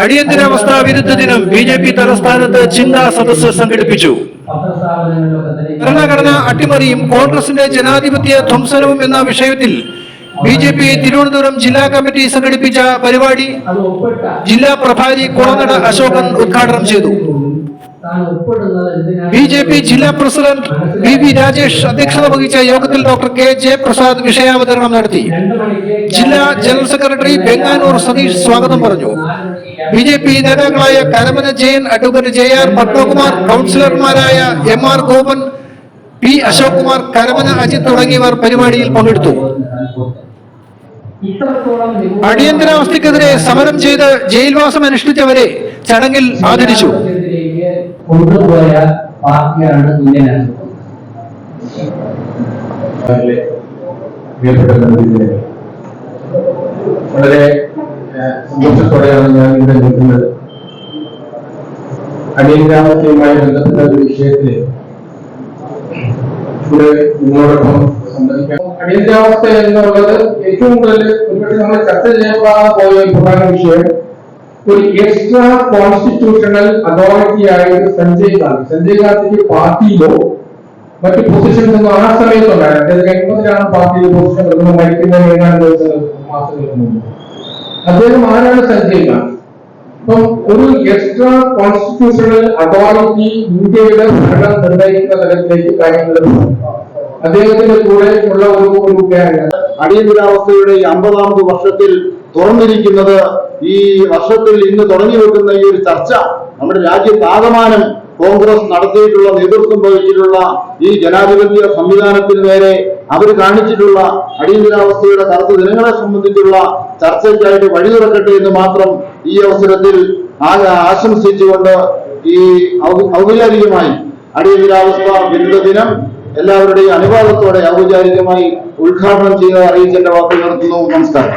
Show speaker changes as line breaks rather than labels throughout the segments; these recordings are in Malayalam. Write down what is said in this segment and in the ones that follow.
അടിയന്തരാവസ്ഥ വിരുദ്ധ ദിനം ബി ജെ പി തലസ്ഥാനത്ത് ചിന്താ സദസ്സ് സംഘടിപ്പിച്ചു. ഭരണഘടന അട്ടിമറിയും കോൺഗ്രസിന്റെ ജനാധിപത്യ ധ്വംസനവും എന്ന വിഷയത്തിൽ ബി ജെ പി തിരുവനന്തപുരം ജില്ലാ കമ്മിറ്റി സംഘടിപ്പിച്ച പരിപാടി ജില്ലാ പ്രഭാരി കുളനട അശോകൻ ഉദ്ഘാടനം ചെയ്തു. ബി ജെ പി ജില്ലാ പ്രസിഡന്റ് വി വി രാജേഷ് അധ്യക്ഷത വഹിച്ച യോഗത്തിൽ ഡോക്ടർ കെ ജയപ്രസാദ് വിഷയാവതരണം നടത്തി. ജില്ലാ ജനറൽ സെക്രട്ടറി ബെങ്ങാനൂർ സതീഷ് സ്വാഗതം പറഞ്ഞു. ബി ജെ പി നേതാക്കളായ Karamana Jayan advocate J R Padmakumar കൗൺസിലർമാരായ M R Gopan P Ashok Kumar Karamana Ajith തുടങ്ങിയവർ പരിപാടിയിൽ പങ്കെടുത്തു. അടിയന്തരാവസ്ഥക്കെതിരെ സമരം ചെയ്ത് ജയിൽവാസം അനുഷ്ഠിച്ചവരെ ചടങ്ങിൽ ആദരിച്ചു.
കൊണ്ടുപോയ പാർട്ടിയാണ്
വളരെ സന്തോഷത്തോടെയാണ് ഞാൻ ഇവിടെ നിൽക്കുന്നത്. അടിയന്തരാവസ്ഥയുമായി ബന്ധപ്പെട്ട ഒരു വിഷയത്തിൽ ഇവിടെ നിങ്ങളോടൊപ്പം സംബന്ധിക്കാം അടിയന്തരാവസ്ഥ എന്നുള്ളത് ഏറ്റവും കൂടുതൽ ഒരുപക്ഷെ നമ്മൾ ചർച്ച ചെയ്യാൻ പോയ പ്രധാന വിഷയം. ഒരു എക്സ്ട്രാ കോൺസ്റ്റിറ്റ്യൂഷണൽ അതോറിറ്റി ആയിട്ട് സഞ്ജയ് ഗാന്ധി. സഞ്ജയ് ഗാന്ധിക്ക് പാർട്ടിയിലോ മറ്റു പൊസിഷൻസ് ഒന്നും ആ സമയത്തുണ്ടായിരുന്നു അദ്ദേഹം പാർട്ടിയിൽ പൊസിഷൻ ഏതാനും ദിവസങ്ങൾ മാസങ്ങൾക്ക് അദ്ദേഹം ആരാണ് സഞ്ജയ് ഗാന്ധി? അപ്പം ഒരു എക്സ്ട്രാ കോൺസ്റ്റിറ്റ്യൂഷണൽ അതോറിറ്റി ഇന്ത്യയുടെ ഭരണം നിർണയിക്കുന്ന തലത്തിലേക്ക് കാര്യങ്ങൾ അദ്ദേഹത്തിന്റെ കൂടെ ഉള്ള ഒരു
അടിയന്തരാവസ്ഥയുടെ അമ്പതാമത് വർഷത്തിൽ തുറന്നിരിക്കുന്നത് ഈ വർഷത്തിൽ ഇന്ന് തുടങ്ങി വെക്കുന്ന ഈ ഒരു ചർച്ച നമ്മുടെ രാജ്യത്താകമാനം കോൺഗ്രസ് നടത്തിയിട്ടുള്ള നേതൃത്വം വഹിച്ചിട്ടുള്ള ഈ ജനാധിപത്യ സംവിധാനത്തിന് നേരെ അവർ കാണിച്ചിട്ടുള്ള അടിയന്തരാവസ്ഥയുടെ കറുത്ത ദിനങ്ങളെ സംബന്ധിച്ചുള്ള ചർച്ചയ്ക്കായിട്ട് വഴി തുറക്കട്ടെ എന്ന് മാത്രം ഈ അവസരത്തിൽ ആശംസിച്ചുകൊണ്ട് ഈ ഔപചാരികമായി അടിയന്തരാവസ്ഥ ബിരുദ ദിനം എല്ലാവരുടെയും അനുവാദത്തോടെ ഔപചാരികമായി ഉദ്ഘാടനം ചെയ്ത് അറിയിച്ച എന്റെ വാക്കുകൾ നിർത്തുന്നു. നമസ്കാരം.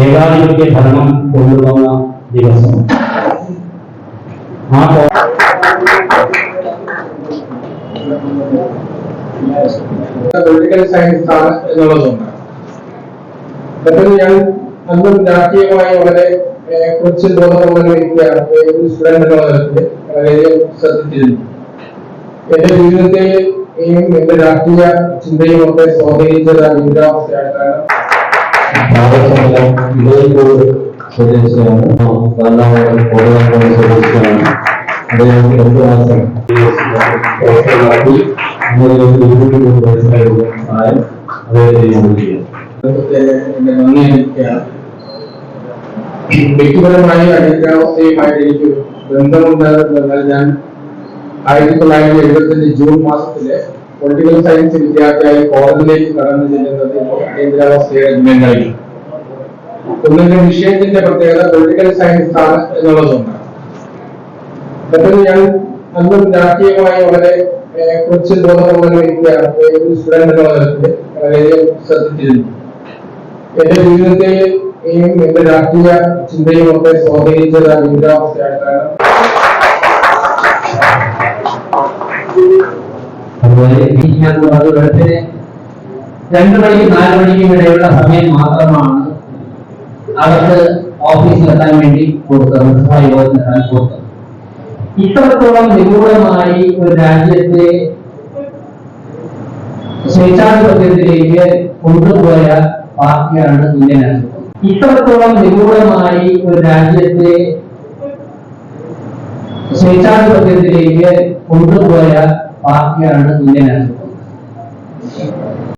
ഏകാധിപത്യ ഭരണം കൊണ്ടുവന്ന ദിവസം. ആ പോ-
പൊളിറ്റിക്കൽ സയൻസ് ആണ് എന്നുള്ളതുണ്ട്. മറ്റൊന്ന് ഞാൻ അന്നും രാഷ്ട്രീയമായി വളരെ ഏഹ്, കുറച്ച് ബോധമുള്ള ഒരു വ്യക്തിയാണ് ഏഹ്, ഒരു സ്റ്റുഡന്റ് എന്നുള്ള നിലയ്ക്ക് വളരെയധികം ശ്രദ്ധിച്ചിരുന്നു. എന്റെ ജീവിതത്തെയും എന്റെ രാഷ്ട്രീയ ചിന്തയും ഒക്കെ സ്വാധീനിച്ചത് ആ വിരുദ്ധാവസ്ഥയാണ് കാരണം
ഭാരതസംഘം ഇടയക്കോട് സ്വദേശിയാണ് നാലാമത് കോടനാട് സ്വദേശിയാണ് അദ്ദേഹം രണ്ടു മാസം പോസ്റ്റർ നടത്തി ഇന്നലെ ഇരുപത്തിമൂന്ന് വയസ്സായുള്ള പ്രായം അദ്ദേഹത്തെ യോഗ്യമാണ്
അദ്ദേഹത്തെ എന്റെ നന്ദി അറിയിക്കുകയാണ് വ്യക്തിപരമായി അടിയന്തരാവസ്ഥയുമായിട്ട് എനിക്ക് ബന്ധമുണ്ട് എന്നാൽ ഞാൻ ആയിരത്തി തൊള്ളായിരത്തി എഴുപത്തഞ്ച് ജൂൺ മാസത്തില് പൊളിറ്റിക്കൽ സയൻസ് വിദ്യാർത്ഥിയായി കോളേജിലേക്ക് കടന്നു ചെല്ലുന്നത് അടിയന്തരാവസ്ഥയുടെ ദിനങ്ങളിൽ ഒന്നിന്റെ വിഷയത്തിന്റെ പ്രത്യേകത പൊളിറ്റിക്കൽ സയൻസ് ആണ് എന്നുള്ളതുണ്ട് പെട്ടെന്ന് ഞാൻ അന്നും രാഷ്ട്രീയമായി വളരെ കുറച്ച് ബോധമുള്ള ഒരു സ്റ്റുഡന്റ് എന്നുള്ള നിലയ്ക്ക് വളരെയധികം ശ്രദ്ധിച്ചിരുന്നു. എന്റെ ജീവിതത്തെയും എന്റെ രാഷ്ട്രീയ ചിന്തയും ഒക്കെ സ്വാധീനിച്ചത് വിരുദ്ധാവസ്ഥയാണ് കാരണം
അതുപോലെ അത് വെളുപ്പിന് രണ്ടു മണിക്കും നാല് മണിക്കും ഇടയിലുള്ള സമയം മാത്രമാണ് അവർക്ക് ഓഫീസിലെത്താൻ വേണ്ടി കൊടുത്തത് യോഗത്തിനെത്താൻ കൊടുത്തത് ഇത്രത്തോളം നിഗൂഢമായി ഒരു രാജ്യത്തെ സ്വേച്ഛാധിപത്യത്തിലേക്ക് കൊണ്ടുപോയ പാർട്ടിയാണ് ഇന്ത്യൻ കോൺഗ്രസ്. ഇത്രത്തോളം നിഗൂഢമായി ഒരു രാജ്യത്തെ സ്വേച്ഛാധിപത്യത്തിലേക്ക് കൊണ്ടുപോയ പാർട്ടിയാണ് ഇന്ത്യൻ നാഷണൽ കോൺഗ്രസ്.